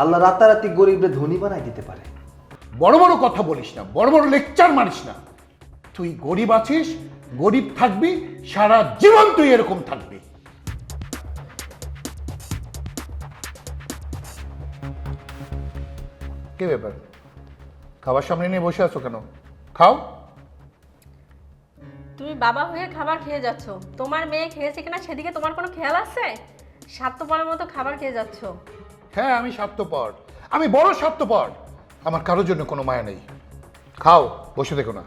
আল্লাহ রাতারাতি গরিবরে ধনী বানাই দিতে পারে। বড় বড় কথা বলিস না বড় বড় লেকচার মারিস না। তুই গরিব আছিস গরিব থাকবি সারা জীবন তুই এরকম থাকবি। কে ব্যাপার? খাবার সামনে নিয়ে বসে আছো কেন? খাও। তুমি বাবা হয়ে খাবার খেয়ে যাচ্ছ। তোমার মেয়ে খেয়েছে কিনা সেদিকে তোমার কোনো খেয়াল আছে? স্বার্থপরের মতো খাবার খেয়ে যাচ্ছ। হ্যাঁ আমি স্বার্থপর। আমি বড় স্বার্থপর। আমার কারোর জন্য কোনো মায়া নেই। খাও বসে দেখো না।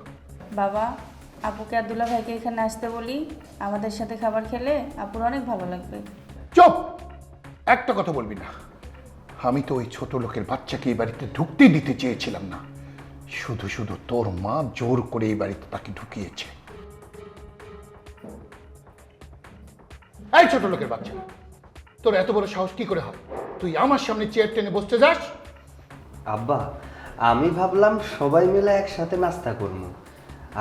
বাবা আপুকে আর দুলা ভাইকে এখানে আসতে বলি। আমাদের সাথে খাবার খেলে আপুর অনেক ভালো লাগবে। চুপ! একটা কথা বলবি না। আমি তো ওই ছোট লোকের বাচ্চাকে এই বাড়িতে ঢুকতে দিতে চেয়েছিলাম না। শুধু শুধু তোর মা জোর করে এই বাড়িতে তাকে ঢুকিয়েছে। এই ছোট লোকের বাচ্চা তোর এত বড় সাহস কি করে হয়? তুই আমার সামনে চেয়ার টেনে বসতে যাস? আব্বা আমি ভাবলাম সবাই মিলে একসাথে নাস্তা করব।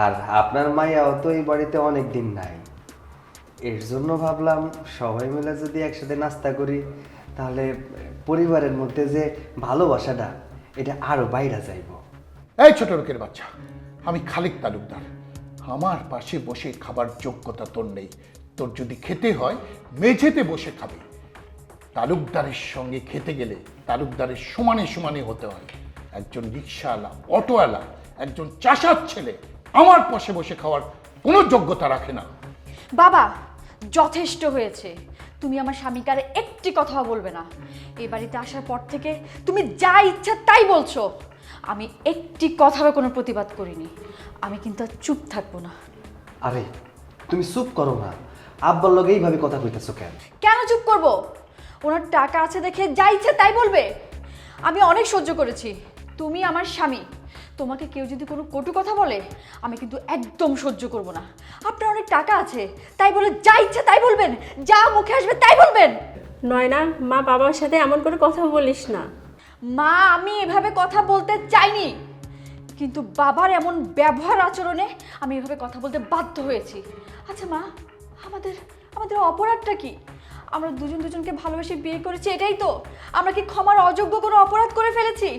আর আপনার মাইয়াও তো এই বাড়িতে অনেক দিন নাই। এর জন্য ভাবলাম সবাই মিলে যদি একসাথে নাস্তা করি তাহলে পরিবারের মধ্যে যে ভালোবাসাটা এটা আরও বাইরে যাইব। এই ছোট লোকের বাচ্চা আমি খালিক তালুকদার। আমার পাশে বসে খাবার যোগ্যতা তোর নেই। তোর যদি খেতে হয় মেঝেতে বসে খাবে। তালুকদারের সঙ্গে খেতে গেলে তালুকদারের সমানে সমানে হতে হয়। একজন রিক্সাওয়ালা অটোওয়ালা একজন চাষার ছেলে আমার পাশে বসে খাওয়ার কোনো যোগ্যতা রাখে না। বাবা যথেষ্ট হয়েছে। তুমি আমার স্বামীকে আর একটি কথাও বলবে না। এই বাড়িতে আসার পর থেকে তুমি যা ইচ্ছা তাই বলছো। আমি একটি কথারও কোনো প্রতিবাদ করিনি। আমি কিন্তু আর চুপ থাকব না। আরে তুমি চুপ করো না। আব্বার লগে এইভাবে কথা কইতেছো কেন? কেন চুপ করব? ওনার টাকা আছে দেখে যা ইচ্ছে তাই বলবে। আমি অনেক সহ্য করেছি। তুমি আমার স্বামী। তোমাকে কেউ যদি কোনো কটু কথা বলে আমি কিন্তু একদম সহ্য করব না। আপনার অনেক টাকা আছে তাই বলে যা ইচ্ছে তাই বলবেন যা মুখে আসবে তাই বলবেন। নয়না মা বাবার সাথে এমন করে কথা বলিস না। মা আমি এভাবে কথা বলতে চাইনি। কিন্তু বাবার এমন ব্যবহার আচরণে আমি এভাবে কথা বলতে বাধ্য হয়েছি। আচ্ছা মা আমাদের আমাদের অপরাধটা কি? আমরা দুজন দুজনকে ভালোবেসে বিয়ে করেছি, এটাই তো। আমরা কি ক্ষমার অযোগ্য কোনো অপরাধ করে ফেলেছি?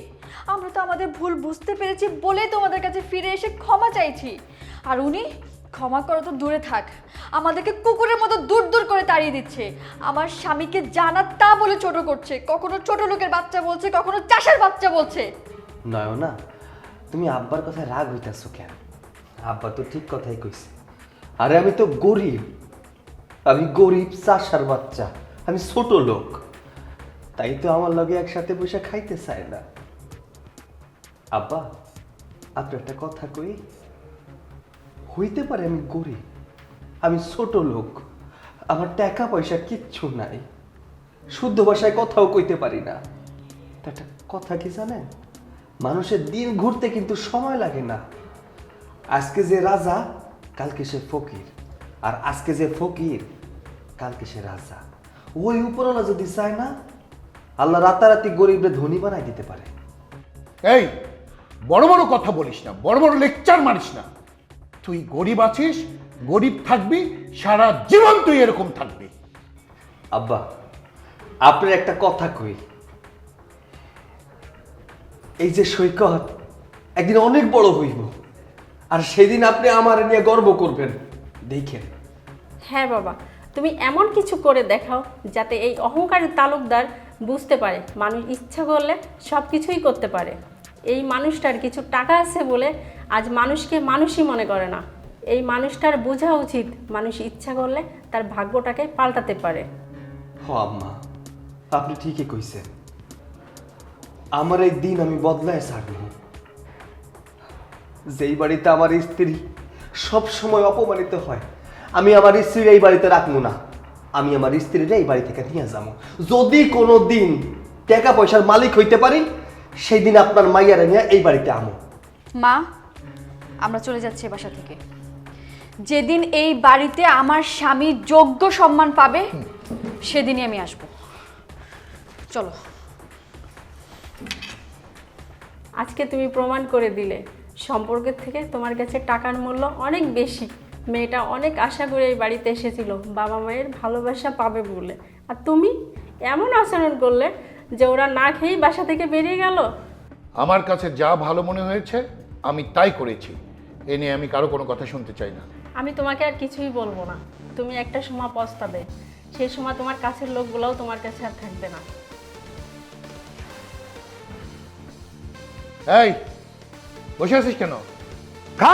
আমরা তো আমাদের ভুল বুঝতে পেরেছি বলে তোমাদের কাছে ফিরে এসে ক্ষমা চাইছি। আর উনি, ক্ষমা করো তো দূরে থাক। আমাদেরকে কুকুরের মতো দূর দূর করে তাড়িয়ে দিচ্ছে। আমার স্বামীকে জানা তা বলে ছোট করছে। কখনো ছোট লোকের বাচ্চা বলছে, কখনো চাষের বাচ্চা বলছে। নয়না, তুমি আব্বার কথায় রাগ হইতেছো কেন? আব্বা তো ঠিক কথাই কইছে। আরে আমি তো গরিব। আমি গরিব চাষার বাচ্চা, আমি ছোট লোক। তাই তো আমার লগে একসাথে বসে খাইতে চায় না। আব্বা, আপনার একটা কথা কই? হইতে পারে আমি গরিব, আমি ছোট লোক, আমার টাকা পয়সা কিচ্ছু নাই। শুদ্ধ ভাষায় কথাও কইতে পারি না। একটা কথা কি জানেন? মানুষের দিন ঘুরতে কিন্তু সময় লাগে না। আজকে যে রাজা, কালকে সে ফকির। আর আজকে যে ফকির কালকে সে রাজা ওই উপরওয়ালা যদি চায় না আল্লাহ রাতারাতি গরিবরে ধনী বানাই দিতে পারে। এই বড় বড় কথা বলিস না বড় বড় লেকচার মারিস না। তুই গরিব আছিস গরিব থাকবি সারা জীবন তুই এরকম থাকবি। আব্বা আপনার একটা কথা কই। এই যে সৈকত একদিন অনেক বড় হইব আর সেদিন আপনি আমার নিয়ে গর্ব করবেন। দেখেন হ্যাঁ বাবা তুমি এমন কিছু করে দেখাও যাতে এই অহংকারী তালুকদার বুঝতে পারে মানুষ ইচ্ছা করলে সব কিছুই করতে পারে। এই মানুষটার কিছু টাকা আছে বলে আজ মানুষকে মানুষই মনে করে না। এই মানুষটার বোঝা উচিত মানুষ ইচ্ছা করলে তার ভাগ্যটাকে পাল্টাতে পারে। হ আম্মা আপনি ঠিকই কইছেন। আমার এই দিন আমি বদলায় ছাড়ব। যেই বাড়িতে আমার স্ত্রী সব সময় অপমানিত হয়। আমি আমার স্ত্রীর এই বাড়িতে রাখব না। আমি আমার স্ত্রীর এই বাড়ি থেকে নিয়ে যাব। যদি কোনো দিন টাকা পয়সার মালিক হইতে পারি সেই দিন আপনার মাইয়ারে নিয়ে এই বাড়িতে আমো। মা আমরা চলে যাচ্ছি এ বাসা থেকে। যেদিন এই বাড়িতে আমার স্বামী যোগ্য সম্মান পাবে সেদিনই আমি আসব। চলো। আজকে তুমি প্রমাণ করে দিলে। সম্পর্কের থেকে তোমার কাছে টাকার মূল্য অনেক বেশি। মেয়েটা অনেক আশা করে এই বাড়িতে এসেছিল বাবা মায়ের ভালোবাসা পাবে বলে। আর তুমি এমন আচরণ করলে যে ওরা না খেয়েই বাসা থেকে বেরিয়ে গেল? আমার কাছে যা ভালো মনে হয়েছে আমি তাই করেছি। এ নিয়ে আমি কারও কোনো কথা শুনতে চাই না। আমি তোমাকে আর কিছুই বলব না। তুমি একটা সময় পস্তাবে। সেই সময় তোমার কাছের লোকগুলোও তোমার কাছে আর থাকবে না। এই বসে আছিস কেন? খা!